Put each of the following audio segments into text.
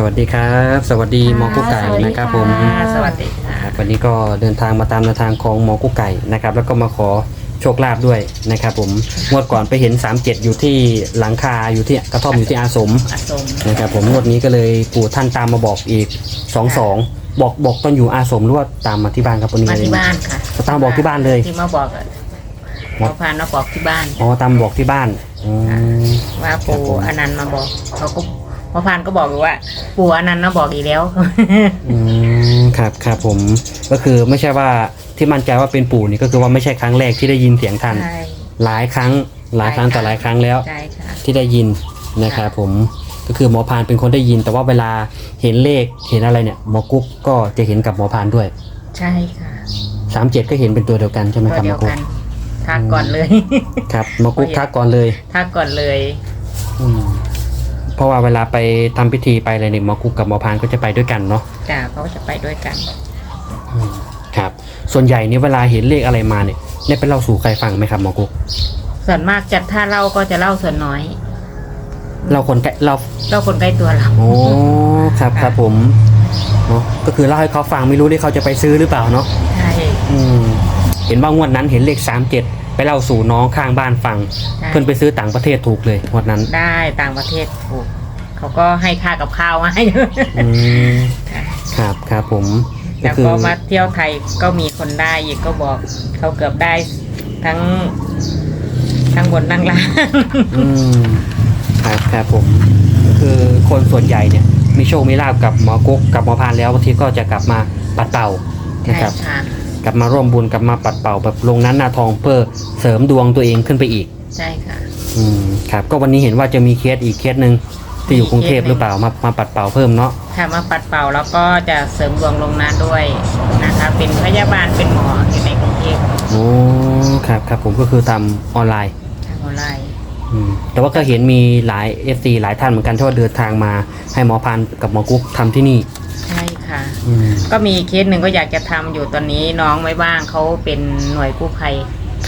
สวัสดีครับ สวัสดีหมอกุ๊กไก่นะครับผมสวัสดีค่ะครับวันนี้ก็เดินทางมาตามแนวทางของหมอกุ๊กไก่นะครับ แล้วก็มาขอโชคลาภด้วยนะครับผมงวดก่อนไปเห็น 37 อยู่ที่หลังคาอยู่ที่กระท่อมอยู่ที่อาสมอาสมนะครับผมงวดนี้ก็เลยปู่ท่านตามมาบอกอีก 22 บอกบอกตอนอยู่อาสมหรือว่าตามมาที่บ้านครับวันนี้มาที่บ้านค่ะตามบอกที่บ้านเลยที่มาบอกอะหมอพานมาบอกที่บ้านอ๋อตามบอกที่บ้านอืมว่าปู่ครับผมอนันต์มาบอกเขาก็ หมอพานก็บอกอยู่ว่า ปู่อนันต์มาบอกอีกแล้ว อืมครับครับผม ก็คือไม่ใช่ว่าที่มั่นใจว่าเป็นปู่นี่ก็คือว่าไม่ใช่ครั้งแรกที่ได้ยินเสียงท่าน ใช่หลายครั้งหลายครั้ง ต่อหลายครั้งแล้ว ใช่ค่ะ ที่ได้ยินนะครับผมก็คือหมอพานเป็นคนได้ยิน แต่ว่าเวลาเห็นเลขเห็นอะไรเนี่ยหมอกุ๊กก็จะเห็นกับหมอพานด้วยใช่ค่ะสามเจ็ดก็เห็นเป็นตัวเดียวกันใช่ไหมตัวครับหเดีมยอวกุ๊กักนทักก่อนเลย ครับหมอกุ๊กทักก่อนเลยทักก่อนเลย อืม เพราะว่าเวลาไปทำพิธีไปอะไรเนี่ยหมอกุ๊กกับหมอพานก็จะไปด้วยกันเนาะจ้าเขาจะไปด้วยกัน อืมครับ ส่วนใหญ่เนี่ยเวลาเห็นเลขอะไรมาเนี่ยได้ไปเล่าสู่ใครฟังไหมครับหมอกุ๊กส่วนมากจะถ้าเล่าก็จะเล่าส่วนน้อยเราคนใกล้เราเล่าคนใกล้ตัวเรา โอ้ครับครับผมเนาะก็คือเล่าให้เขาฟังไม่รู้ที่เขาจะไปซื้อหรือเปล่าเนาะ ใช่อืมเห็นว่างวดนั้นเห็นเลขสามเจ็ด ไปเล่าสู่น้องข้างบ้านฟังใช่เพื่อนไปซื้อต่างประเทศถูกเลยงวดนั้นได้ต่างประเทศถูกเขาก็ให้ค่ากับข้าวมาให้ อืมค่ะครับครับผมก็แล้วคือก็มาเที่ยวไทยก็มีคนได้อีกก็บอกเขาเกือบได้ทั้งทั้งบนทั้งล่าง อืมครับครับผมก็คือคนส่วนใหญ่เนี่ย มีโชคมีลาบกับหมอกุ๊กกับหมอพานแล้วบางทีก็จะกลับมาปัดเป่านะใช่ครับค่ะ กลับมาร่วมบุญกลับมาปัดเป่าแบบลงนั้นนาทองเพื่อเสริมดวงตัวเองขึ้นไปอีก ใช่ค่ะอืมครับ ก็วันนี้เห็นว่าจะมีเคสอีกเคสหนึ่งที่อยู่กรุงเทพหรือเปล่ามามาปัดเป่าเพิ่มเนาะถ้ามาปัดเป่าแล้วก็จะเสริมดวงลงนั้นด้วยนะคะ เป็นพยาบาลเป็นหมออยู่ในกรุงเทพโอ้ครับครับผมก็คือทำออนไลน์ทางออนไลน์อืมแต่ว่าก็เห็นมีหลาย f อหลายท่านเหมือนกันที่ว่าเดินทางมาให้หมอพันกับหมอกุ๊กทำที่นี่ใช่ ค่ะ อืมก็มีเคสหนึ่งก็อยากจะทำอยู่ตอนนี้น้องไม่ว่างเขาเป็นหน่วยกู้ภัย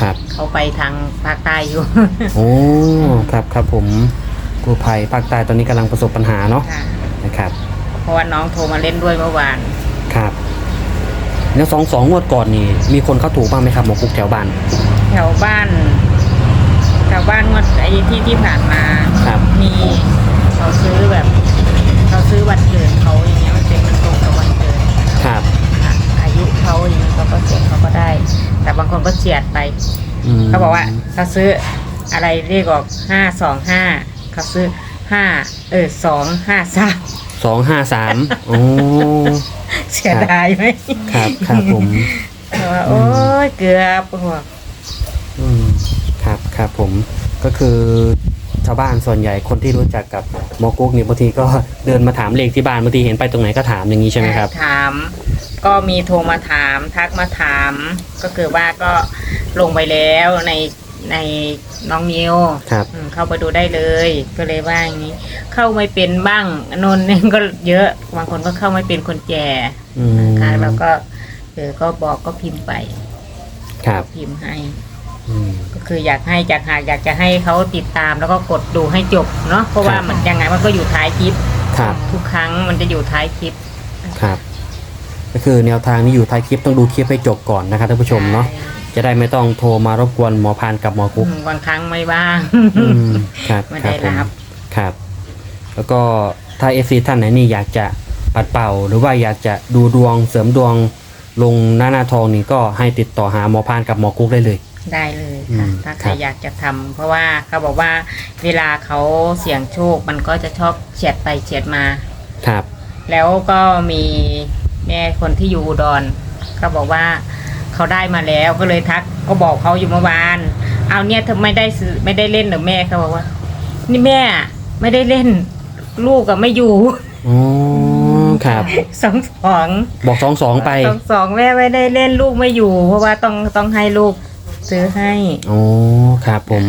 ครับ เขาไปทางภาคใต้อยู่ โอ้ครับครับผมกู้ภัยภาคใต้ตอนนี้กำลังประสบปัญหาเนาะค่ะนะครับเพราะว่าน้องโทรมาเล่นด้วยเมื่อวาน ครับแล้วสองสองงวดก่อนนี่ มีคนเข้าถูกบ้างไหมครับหมอกุ๊กแถวบ้านแถวบ้านแถวบ้านงวดไอ้ที่ที่ผ่านมา ครับ มีเขาซื้อแบบ เขาซื้อวันเกิดเขาอย่าง คนก็เฉียดไป มเขาบอกว่าเขาซื้ออะไรเรียกออกห้าสองห้าเขาซื้อห้าเออสองห้าสามสองห้าสามโอ้ เสียดายไหมครับครับผมแต่ว่าโอ้ยเกือบหัวอืมครับครับผมก็คือชาวบ้านส่วนใหญ่คนที่รู้จักกับหมอกุ๊กเนี่ยบางทีก็ เดินมาถามเลขที่บ้านบางทีเห็นไปตรงไหนก็ถามอย่างนี้ใช่ไหมครับ ถาม ก็มีโทรมาถามทักมาถามก็คือว่าก็ลงไปแล้วในในน้องนิวครับอืมเข้าไปดูได้เลย ก็เลยว่าอย่างนี้ เข้าไม่เป็นบ้างนนนี่ก็เยอะบางคนก็เข้าไม่เป็นคนแก่อืมค่ะแล้วก็เออก็บอกก็พิมพ์ไปครับพิมพ์ให้ อืม ก็คืออยากให้อยากหากอยากจะให้เขาติดตามแล้วก็กดดูให้จบเนาะเพราะว่าครับ มันยังไงมันก็อยู่ท้ายคลิป ครับทุกครั้งมันจะอยู่ท้ายคลิป ครับ ก็คือแนวทางนี้อยู่ท้ายคลิปต้องดูคลิปให้จบก่อนนะครับท่านผู้ชมเนาะจะได้ไม่ต้องโทรมารบกวนหมอพานกับหมอกุ๊กอืมบางครั้งไม่ว่างอืมครับไม่ครัได้บผมรับครับ แล้วก็ถ้าเอฟซีท่านไหนนี่อยากจะปัดเป่า หรือว่าอยากจะดูดวงเสริมดวงลงหน้าหน้าทองนี่ก็ให้ติดต่อหาหมอพานกับหมอกุ๊กได้เลย ได้เลยอืค่ะมถ้าใคครัรบอยากจะทำเพราะว่าเขาบอกว่าเวลาเขาเสี่ยงโชคมันก็จะชอบเฉียดไปเฉียดมาครับ แล้วก็มี แม่คนที่อยู่อุดรเขาบอกว่าเขาได้มาแล้วก็เลยทักก็บอกเขาอยู่เมื่อวาน เอาเนี่ยทำไมได้ซื้อไม่ได้เล่นเหรือแม่เขาบอกว่า นี่แม่ไม่ได้เล่น ลูกกับไม่อยู่อ๋อครับสองสองบอกสองสองไปสองสองแม่ไม่ได้เล่นลูกไม่อยู่ เพราะว่าต้องต้องให้ลูกซื้อให้อ๋อครับผม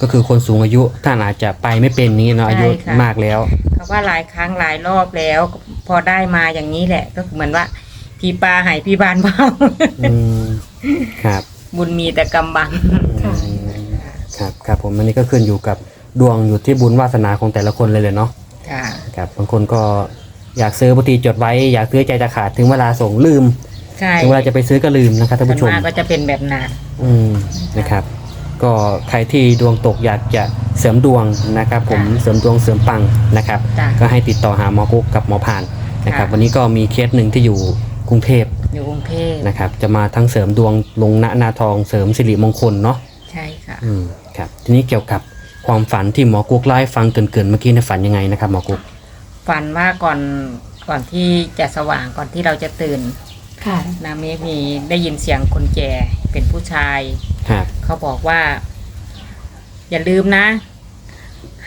ก็คือคนสูงอายุท่านอาจจะไปไม่เป็นนี้เนาะใช่อายุค่ะมากแล้วเขาว่าหลายครั้งหลายรอบแล้ว พอได้มาอย่างนี้แหละ ก็เหมือนว่า พี่ปลาใหายพี่บานเบาอืมครับบุญมีแต่กำบัง อืมครับครับผมอันนี้ก็ขึ้นอยู่กับดวงอยู่ที่บุญวาสนาของแต่ละคนเลยเลยเนาะค่ะ ครับบางคนก็อยากซื้อบางทีจดไว้อยากซื้อใจจะขาดถึงเวลาส่งลืม ใช่ถึงเวลาจะไปซื้อก็ลืมนะครับท่านส่วนผู้ชมมากก็จะเป็นแบบนั้นอืมนะครับ ก็ใครที่ดวงตกอยากจะเสริมดวงนะครับ ผมเสริมดวงเสริมปังนะครับ จ้ะ ก็ให้ติดต่อหาหมอกุ๊กกับหมอผ่านนะครับค่ะวันนี้ก็มีเคสหนึ่งที่อยู่กรุงเทพอยู่กรุงเทพนะครับ จะมาทั้งเสริมดวงลงณนาทองเสริมสิริมงคลเนาะใช่ค่ะ อืมครับทีนี้เกี่ยวกับความฝันที่หมอกุ๊กเล่าให้ฟังเกินๆเมื่อกี้ในยฝันยังไงนะครับหมอกุ๊กฝันว่าก่อนก่อนที่จะสว่างก่อนที่เราจะตื่นค่ะ นาเมฆมีได้ยินเสียงคนแก่เป็นผู้ชาย ครับ เขาบอกว่า อย่าลืมนะ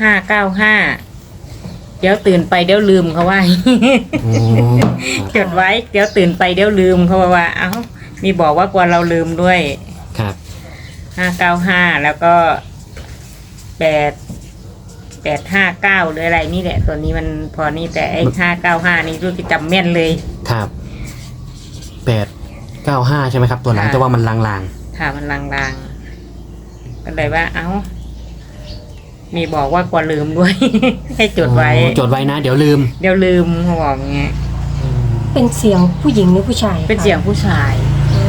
ห้าเก้าห้าเดี๋ยวตื่นไปเดี๋ยวลืมเขาว่า อ๋อจดไว้เดี๋ยวตื่นไปเดี๋ยวลืมเขาว่า เอ้ามีบอกว่ากลัวเราลืมด้วยครับ ห้าเก้าห้าแล้วก็แปดแปดห้าเก้าหรืออะไรนี่แหละ ตัวนี้มันพอนี่แต่ไอ้ห้าเก้าห้านี่รู้ที่จำแม่นเลย ครับแปดเก้าห้าใช่ไหมครับ ตัวหลังค่ะ แต่ว่ามันลาง ค่ะ มันลางๆ ก็เลยว่า เอ้า มีบอกว่ากลัวลืมด้วย ให้ๆจดไว้อ๋อจดไว้นะ เดี๋ยวลืม เดี๋ยวลืมเขาบอกอย่างเงี้ย เป็นเสียงผู้หญิงหรือผู้ชายคะเป็นเสียงผู้ชายอื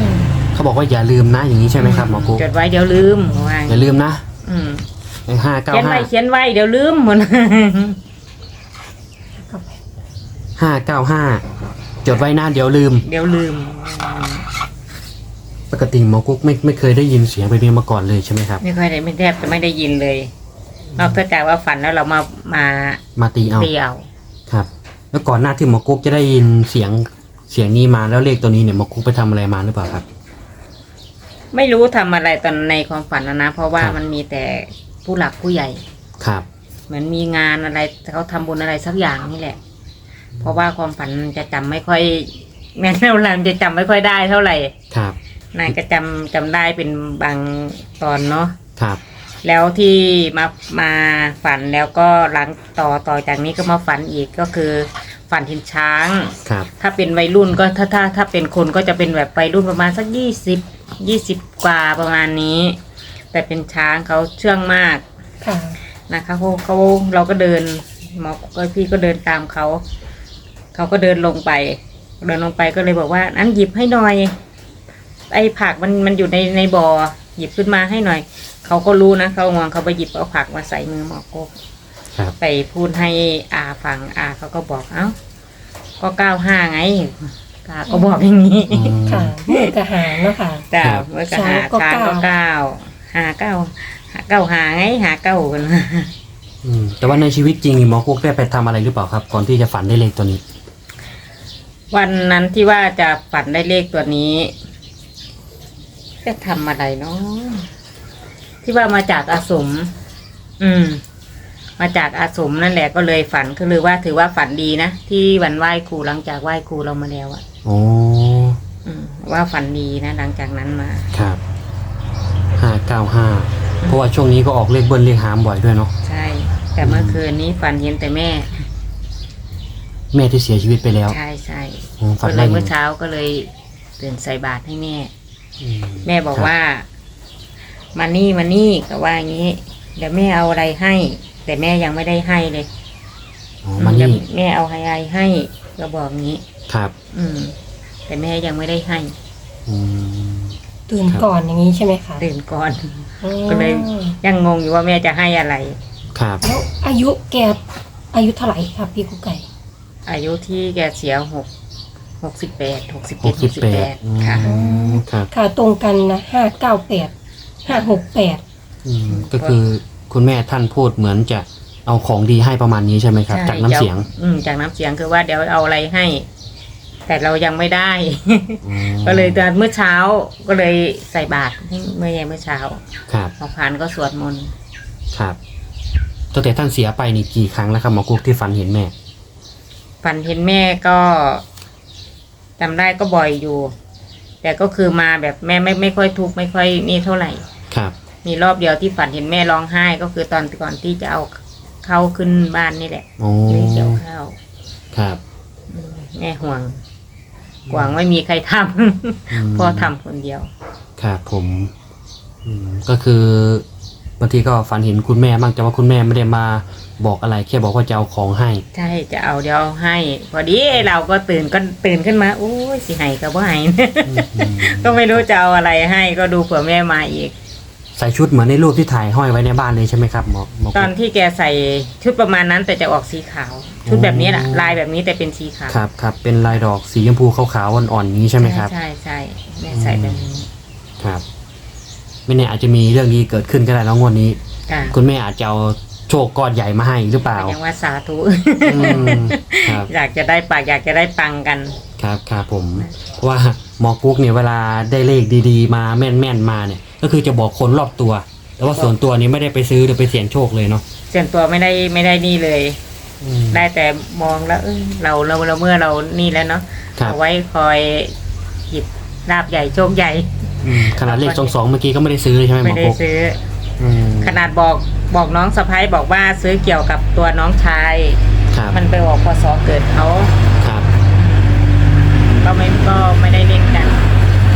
มเขาบอกว่าอย่าลืมนะอย่างนี้ใช่ไหมครับหมอกุ๊กจดไว้เดี๋ยวลืมเขาว่าอย่าลืมนะอืมห้าเก้าเขียนห้าไว้เขียนไว้เดี๋ยวลืมหมด ห้าเก้าห้าจดไว้นะเดี๋ยวลืม เดี๋ยวลืม ปกติหมอกุ๊กไม่ไม่เคยได้ยินเสียงแบบนี้มาก่อนเลยใช่ไหมครับ ไม่ค่อยได้ไม่แทบจะไม่ได้ยินเลย นอกจากว่าฝันแล้วเรามามามาตีเอาเตียวครับ แล้วก่อนหน้าที่หมอกุ๊กจะได้ยินเสียงเสียงนี้มาแล้วเลขตัวนี้เนี่ยหมอกุ๊กไปทำอะไรมาหรือเปล่าครับ ไม่รู้ทำอะไรตอนในความฝันนะนะ เพราะว่าครับ มันมีแต่ผู้หลักผู้ใหญ่ ครับ เหมือนมีงานอะไรเขาทำบุญอะไรสักอย่างนี่แหละ เพราะว่าความฝันมันจะจำไม่ค่อยแม้เราลจะจำไม่ค่อยได้เท่าไหร่ ครับ นายก็จำจำได้เป็นบางตอนเนาะครับ แล้วที่มามาฝันแล้วก็หลังต่อต่อจากนี้ก็มาฝันอีกก็คือฝันเห็นช้าง ครับ ถ้าเป็นวัยรุ่นก็ถ้าถ้าถ้าเป็นคนก็จะเป็นแบบวัยรุ่นประมาณสักยี่สิบยี่สิบกว่าประมาณนี้ แต่เป็นช้างเขาเชื่องมากค่ะ นะคะเขาเขาเราก็เดินหมอก็พี่ก็เดินตามเขา เขาก็เดินลงไป เดินลงไปก็เลยบอกว่านั้นหยิบให้หน่อย ไอ้ผักมันมันอยู่ในในบ่อหยิบขึ้นมาให้หน่อย เขาก็รู้นะเขามองเขาไปหยิบเอาผักมาใส่มือหมอกกครับไปพูดให้อาฟังอาเขาก็บอกเอ้าก็เก้าห้าไงอาก็บอกอย่างนี้อืม ค่ะมือกระหารเนาะค่ะแต่ครับ เมื่อกหาช้างก็ช้างก็เก้า เก้าหาเก้าหาเก้าหาไงหาเก้ากันอืมแต่ว่าในชีวิตจริงหมอกุ๊กได้ไปทำอะไรหรือเปล่าครับ ก่อนที่จะฝันได้เลขตัวนี้ วันนั้นที่ว่าจะฝันได้เลขตัวนี้ จะทำอะไรเนาะที่ว่ามาจากอาสม อืม มาจากอาสมนั่นแหละก็เลยฝันก็เลยว่าถือว่าฝันดีนะที่วันไหว้ครูหลังจากไหว้ครูเรามาแล้วอะโอ้อืมว่าฝันดีนะหลังจากนั้นมา ครับห้าเก้าห้าเพราะว่าช่วงนี้ก็ออกเลขเบิ้ลเลขหามบ่อยด้วยเนาะใช่ แต่เมื่อคืนนี้ฝันเห็นแต่แม่ แม่ที่เสียชีวิตไปแล้วใช่ใช่ อืมฝัก็นเลได้ยยังเมื่อไงเช้าก็เลยตื่นใส่บาตรให้แม่ อืมแม่บอกครับว่า มานี่มานี่ก็ว่าอย่างนี้ เดี๋ยวแม่เอาอะไรให้ แต่แม่ยังไม่ได้ให้เลยอ๋อมาเดี๋ยวนี่แม่เอาอะไรให้ก็บอกงี้ ครับอืม แต่แม่ยังไม่ได้ให้อืม ตื่นครับ ก่อนอย่างนี้ใช่ไหมคะตื่นก่อน อืมก็เลย ยังงงอยู่ว่าแม่จะให้อะไร ครับ แล้วอายุแกอายุเท่าไหร่ครับพี่กุ๊กไก่อายุที่แกเสียหก หกสิบแปดหกสิบหเจ็ดกหสิบกสิบแปแปดดค่ะครับค่ะตรงกันนะห้าเก้าแปดห้าหกแปดอืมก็คือคุณแม่ท่านพูดเหมือนจะเอาของดีให้ประมาณนี้ใช่ไหมครับ ใช่จากน้ำเสียงดี๋วอืมจากน้ำเสียงคือว่าเดี๋ยวเอาอะไรให้ แต่เรายังไม่ได้ อืมก็เลยตอนเมื่อเช้าก็เลยใส่บาตรให้เมื่อเย็นเมื่อเช้าครับหมอพานก็สวดมนต์ครับตั้งแต่ท่านเสียไปนี่กี่ครั้งแล้วครับหมอกุ๊กที่ฝันเห็นแม่ ฝันเห็นแม่ก็ จำได้ก็บ่อยอยู่ แต่ก็คือมาแบบแม่ไม่ไม่ค่อยทุกข์ไม่ค่อยนี่เท่าไหร่ ครับ มีรอบเดียวที่ฝันเห็นแม่ร้องไห้ก็คือตอนก่อนที่จะเอาเข้าขึ้นบ้านนี่แหละโอ้ไม่เกี่ยวข้าวครับอืมแม่ห่วงหวังไม่มีใครทมำพ่อทำคนเดียว ครับผมอืมก็คือ บางทีก็ฝันเห็นคุณแม่บ้างแต่ว่าคุณแม่ไม่ได้มาบอกอะไร แค่บอกว่าจะเอาของให้ ใช่จะเอาเดี๋ยวเอาให้ พอดีเราก็ตื่นก็ตื่นขึ้นมาโอ้ยสิให้ก็บ่ให้ ก็ไม่รู้จะเอาอะไรให้ก็ดูเผื่อแม่มาอีก ใส่ชุดเหมือนในรูปที่ถ่ายห้อยไว้ในบ้านเลยใช่ไหมครับหมอหมอตอนที่แกใส่ชุดประมาณนั้นแต่จะออกสีขาว ชุดแบบนี้แหละโอ้ลายแบบนี้แต่เป็นสีขาวครับครับเป็นลายดอกสีชมพูขาวๆอ่อนๆอย่างนี้ใช่ไหมครับ ใช่ใช่แม่ใส่แบบนี้ครับ ไม่แน่อาจจะมีเรื่องนี้เกิดขึ้นก็ได้แล้วงวดนี้ ค่ะคุณแม่อาจจะเอาโชคก้อนใหญ่มาให้หรือเปล่ายังว่าสาธุ อืมครับ อยากจะได้ปากอยากจะได้ปังกัน ครับครับผมเพราะว่าหมอกุ๊กเนี่ยเวลาได้เลขดีๆ มาแม่นๆมาเนี่ย ก็คือจะบอกคนรอบตัว แต่ว่าส่วนตัวนี้ไม่ได้ไปซื้อหรือไปเสี่ยงโชคเลยเนาะส่วนตัวไม่ได้ไม่ได้นี่เลย อืม ได้แต่มองแล้วเอ้ยเราเราเราเมื่อเรานี่แล้วเนาะครับ เอาไว้คอยหยิบลาบใหญ่โชคใหญ่ อืมขนาดเลขสองสองเมื่อกี้ก็ไม่ได้ซื้อเลยใช่ไหมหมไม่อได้กุ๊กซื้อ อืมขนาดบอกบอกน้องสะพ้ายบอกว่าซื้อเกี่ยวกับตัวน้องชาย ครับมันไปออกพศเกิดเขาครับก็ไม่ก็ไม่ได้เล่นกัน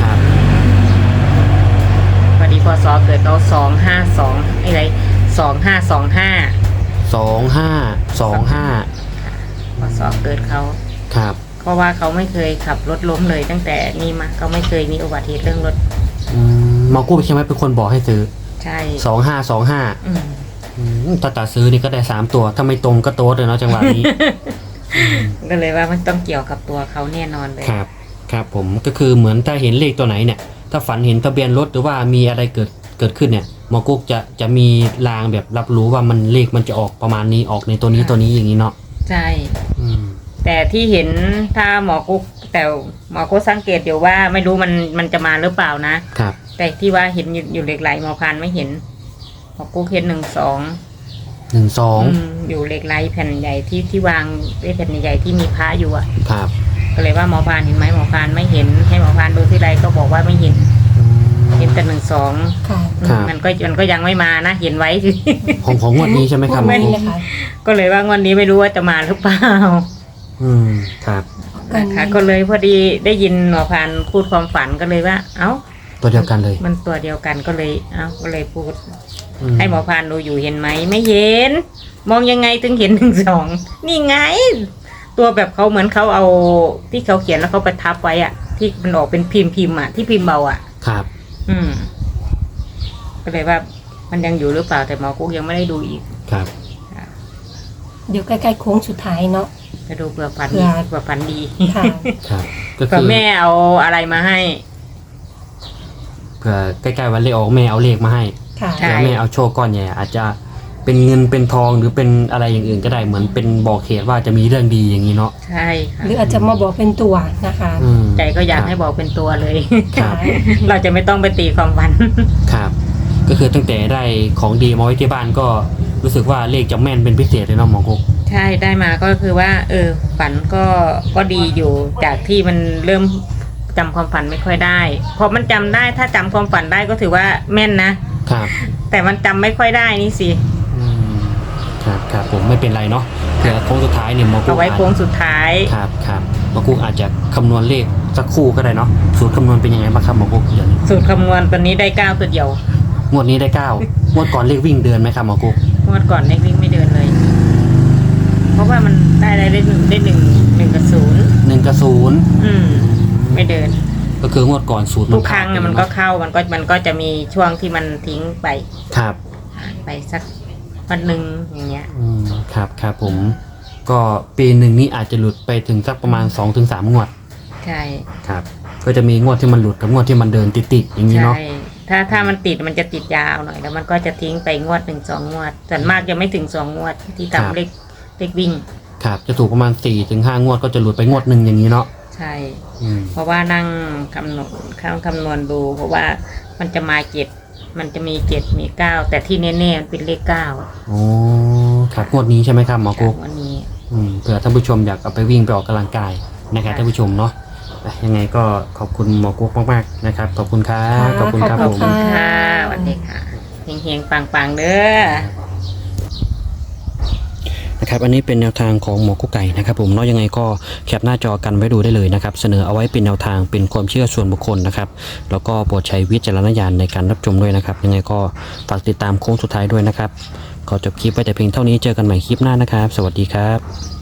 ครับพอดีพศเกิดเขาสองห้าสองอะไรสองห้าสองห้าสองห้าสองห้าพศเกิดเขาครับ เพราะว่าเขาไม่เคยขับรถล้มเลย ตั้งแต่นี่มาเขาไม่เคยมีอุบัติเหตุเรื่องรถ อืมหมอกุ๊กใช่ไหมเป็นคนบอกให้ซื้อใช่สองห้าสองห้าอืมอืมถ้าตัดซื้อนี่ก็ได้สามตัว ถ้าไม่ตรงก็โต๊ดเลยเนาะจังหวะนี้ ก็เลยว่ามันต้องเกี่ยวกับตัวเขาแน่นอนเลยครับ ครับผมก็คือเหมือนถ้าเห็นเลขตัวไหนเนี่ย ถ้าฝันเห็นทะเบียนรถหรือว่ามีอะไรเกิดเกิดขึ้นเนี่ยหมอกุ๊กจะจะมีลางแบบรับรู้ว่ามันเลขมันจะออกประมาณนี้ออกในตัวนี้ตัวนี้อย่างนี้เนาะใช่อืม แต่ที่เห็นถ้าหมอกุ๊กแต่หมอกุ๊กสังเกตอยู่ว่าไม่รู้มันมันจะมาหรือเปล่านะ ครับ แต่ที่ว่าเห็นอยู่อยู่เหล็กไหลหมอพานไม่เห็น หมอกุ๊กเห็นหนึ่งสองหนึ่งสองอืมอยู่เหล็กไหลแผ่นใหญ่ที่ที่วางไว้แผ่นใหญ่ที่มีพระอยู่อะ ครับก็เลยว่าหมอพานเห็นไหมหมอพานไม่เห็น ให้หมอพานดูที่ไรก็บอกว่าไม่เห็นอืมเห็นแต่หนึ่งสองค่ะครับ มันก็มันก็ยังไม่มานะเห็นไว้สิของของงวดนี้ใช่ไหมครับหมอไม่ กุ๊เลกยค่ะ ก็เลยว่างวันนี้ไม่รู้ว่าจะมาหรือเปล่า อืมครับนะคะก็เลยพอดีได้ยินหมอพานพูดความฝันก็เลยว่า เอ้า ตัวเดียวกันเลย มันตัวเดียวกันก็เลย เอ้าก็เลยพูด อืให้หมอพานดูอยู่เห็นไหมไม่เห็น มองยังไงถึงเห็นหนึ่งสองนี่ไง ตัวแบบเขาเหมือนเขาเอาที่เขาเขียนแล้วเขาไปทับไว้อะที่มันออกเป็นพิมพ์พิมพ์อะที่พิมพ์เบาอะครับ อืม ก็เลยว่า มันยังอยู่หรือเปล่าแต่หมอกุ๊กยังไม่ได้ดูอีก ครับ เดี๋ยวใกล้ๆโค้งสุดท้ายเนาะจะดูเผื่อฝันเผื่อ เผื่อฝันดีค่ะ ครับก็เผื่คืออแม่เอาอะไรมาให้ เผื่อใกล้ๆวันเลขออกแม่เอาเลขมาให้ค่ะ ใช่แล้วแม่เอาโชคก้อนใหญ่อาจจะเป็นเงินเป็นทองหรือเป็นอะไรอย่างอื่นก็ได้เหมือนเป็นบอกเหตุว่าจะมีเรื่องดีอย่างนี้เนาะใช่ค่ะหรืออาจจะมาบอกเป็นตัวนะคะอืมใจก็อยากให้บอกเป็นตัวเลยครับ เราจะไม่ต้องไปตีความฝัน ครับ ก็คือตั้งแต่ได้ของดีมาไว้ที่บ้านก็ รู้สึกว่าเลขจะแม่นเป็นพิเศษเลยเนาะหมอกุ๊กใช่ได้มาก็คือว่า เออ ฝันก็ก็ดีอยู่ จากที่มันเริ่มจำความฝันไม่ค่อยได้พอมันจำได้ถ้าจำความฝันได้ก็ถือว่าแม่นนะครับ แต่มันจำไม่ค่อยได้นี่สิอืมครับครับผมไม่เป็นไรเนาะเผื่อโค้งสุดท้ายเนี่ยหมอกุ๊เอากไว้อาจโค้งสุดท้าย ครับครับหมอกุ๊กอาจจะคำนวณเลขสักครู่ก็ได้เนาะสูตรคำนวณเป็นยังไงบ้างครับหมอกุ๊กเดี๋ยวนี้สูตรคำนวณตัวนี้ได้เก้าตัวเดียว งวดนี้ได้เก้างวดก่อนเลขวิ่งเดือนไหมครับหมอกุ๊ก งวดก่อนเลขวิ่งไม่เดินเลย เพราะว่ามันได้อะไรได้หนึ่งได้หนึ่งหนึ่งกับศูนย์หนึ่งกับศูนย์อืม ไม่เดิน ก็คืองวดก่อนสูตรทุกครั้งขาดอะไปมันก็เข้ามันก็มันก็จะมีช่วงที่มันทิ้งไปครับหายไปสักวันหนึ่งอย่างเงี้ย อืมครับครับผม ก็ปีหนึ่งนี้อาจจะหลุดไปถึงสักประมาณ2อถึงสามงวดใช่ ครับ ก็จะมีงวดที่มันหลุดกับงวดที่มันเดินติดๆอย่างนี้ใช่เนาะ ถ้าถ้ามันติดมันจะติดยาวหน่อย แล้วมันก็จะทิ้งไปงวดหนึ่งสองงวดส่วนมากจะไม่ถึงสองงวดที่ทำเลขเลขวิ่ง ครับ จะถูกประมาณ4ี่ถึงห้างวดก็จะหลุดไปงวดหนึ่งอย่างนี้เนาะใช่ อืม เพราะว่านั่งคำนวณคำคำนวณดู เพราะว่ามันจะมาเจ็ดมันจะมีเจ็ดมีเก้าแต่ที่แน่ๆมันเป็นเลขเก้าโอ้ครับงวดนี้ใช่ไหมครับหมอกุ๊กวันนี้ อืมเผื่อท่านผู้ชมอยากเอาไปวิ่งไปออกกำลังกายนะครับท่านผู้ชมเนาะอะ ยังไงก็ขอบคุณหมอกุ๊กมากๆนะครับ ขอบคุณครับค่ะขอบคุณครับขผอบม คุณค่ะสวันนี้ค่ะเฮงๆปังๆเด้อ นะครับอันนี้เป็นแนวทางของหมอกุ๊กไก่นะครับผมเนาะยังไงก็แคปหน้าจอกันไว้ดูได้เลยนะครับเสนอเอาไว้เป็นแนวทางเป็นความเชื่อส่วนบุคคลนะครับแล้วก็โปรดใช้วิจารณญาณในการรับชมด้วยนะครับ ยังไงก็ฝากติดตามโค้งสุดท้ายด้วยนะครับขอจบคลิปไว้แต่เพียงเท่านี้เจอกันใหม่คลิปหน้านะครับ สวัสดีครับ